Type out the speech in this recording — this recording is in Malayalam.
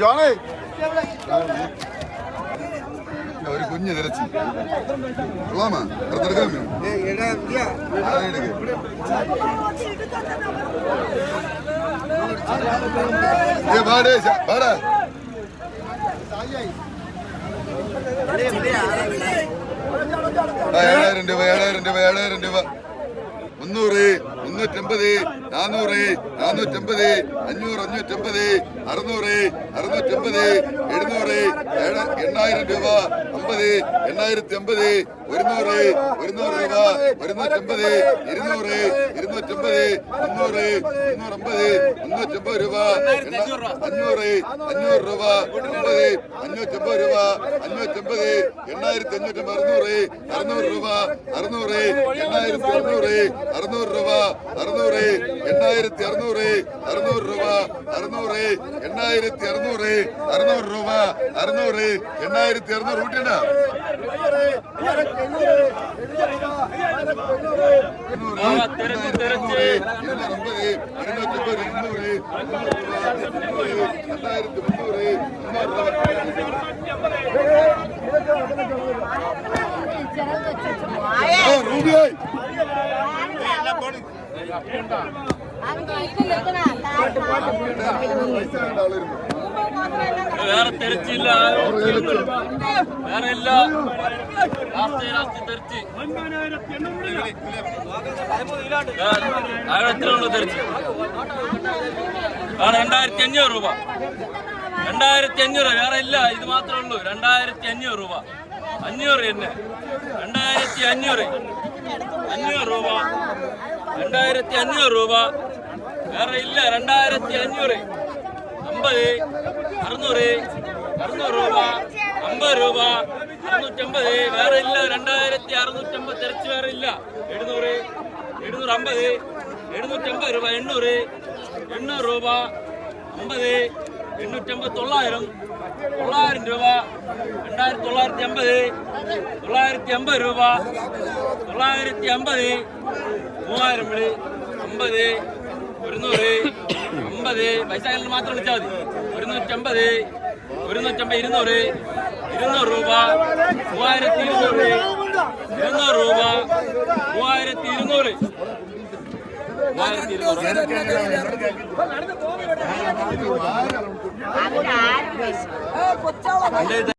ജോണേ. ഒരു കുഞ്ഞ് തിരച്ച് കൊള്ളാമാ? പാടാ ഏഴായിരം രൂപ ഏഴായിരം രൂപ ഏഴായിരം രൂപ. മുന്നൂറ് മുന്നൂറ്റമ്പത് നാനൂറ് നാനൂറ്റമ്പത് അഞ്ഞൂറ് അഞ്ഞൂറ്റമ്പത് അറുന്നൂറ് അറുന്നൂറ്റമ്പത് എഴുന്നൂറ് എണ്ണായിരം രൂപ അമ്പത് എണ്ണായിരത്തി അമ്പത് ഒരുന്നൂറ് ഒരുന്നൂറ് രൂപ ഒരുന്നൂറ്റമ്പത് ഇരുന്നൂറ് ഇരുന്നൂറ്റമ്പത് മുന്നൂറ് മുന്നൂറമ്പത് മുന്നൂറ്റമ്പത് രൂപ അഞ്ഞൂറ് അഞ്ഞൂറ് രൂപ അമ്പത് അഞ്ഞൂറ്റമ്പത് രൂപ അഞ്ഞൂറ്റമ്പത് എണ്ണായിരത്തി അഞ്ഞൂറ്റമ്പത് അറുന്നൂറ് അറുന്നൂറ് രൂപ അറുന്നൂറ് എണ്ണായിരത്തി അറുന്നൂറ് അറുന്നൂറ് രൂപ അറുന്നൂറ് എണ്ണായിരത്തി അറുന്നൂറ് അറുന്നൂറ് രൂപ അറുന്നൂറ് എണ്ണായിരത്തി അറുന്നൂറ് അറുന്നൂറ് രൂപ അറുന്നൂറ് എണ്ണായിരത്തി അറുന്നൂറ് കൂട്ടിണ്ട ഇരുന്നൂറ്റമ്പത് ഇരുന്നൂറ്റമ്പത് ഇരുന്നൂറ് രണ്ടായിരത്തി മുന്നൂറ് റൂബിയായി രണ്ടായിരത്തി അഞ്ഞൂറ് രൂപ. രണ്ടായിരത്തി അഞ്ഞൂറ് വേറെ ഇല്ല. ഇത് മാത്രമേ ഉള്ളൂ. രണ്ടായിരത്തി അഞ്ഞൂറ് രൂപ. അഞ്ഞൂറ് തന്നെ. രണ്ടായിരത്തി അഞ്ഞൂറ് അഞ്ഞൂറ് രൂപ. രണ്ടായിരത്തി അഞ്ഞൂറ് രൂപ. വേറെ ഇല്ല. രണ്ടായിരത്തി അഞ്ഞൂറ് അമ്പത്. അറുന്നൂറ് അറുന്നൂറ് രൂപ അമ്പത് രൂപ അറുന്നൂറ്റമ്പത് വേറെ ഇല്ല രണ്ടായിരത്തി അറുന്നൂറ്റമ്പത് തിരച്ച് വേറെ ഇല്ല. എഴുന്നൂറ് എഴുന്നൂറ് അമ്പത് എഴുന്നൂറ്റമ്പത് രൂപ എണ്ണൂറ് എണ്ണൂറ് രൂപ അമ്പത് എണ്ണൂറ്റമ്പത് തൊള്ളായിരം തൊള്ളായിരം രൂപ രണ്ടായിരത്തി തൊള്ളായിരത്തി അമ്പത് തൊള്ളായിരത്തി അമ്പത് രൂപ തൊള്ളായിരത്തി അമ്പത് മൂവായിരം വിളി അമ്പത് ഒരുന്നൂറ് പൈസ കയ്യിൽ മാത്രം വിളിച്ചാൽ മതി. ഒരു നൂറ്റമ്പത് ഒരു നൂറ്റമ്പത് ഇരുന്നൂറ് ഇരുന്നൂറ് രൂപ മൂവായിരത്തി ഇരുന്നൂറ് ഇരുന്നൂറ് രൂപ മൂവായിരത്തി ഇരുന്നൂറ്. മൂവായിരത്തി ഇരുന്നൂറ്.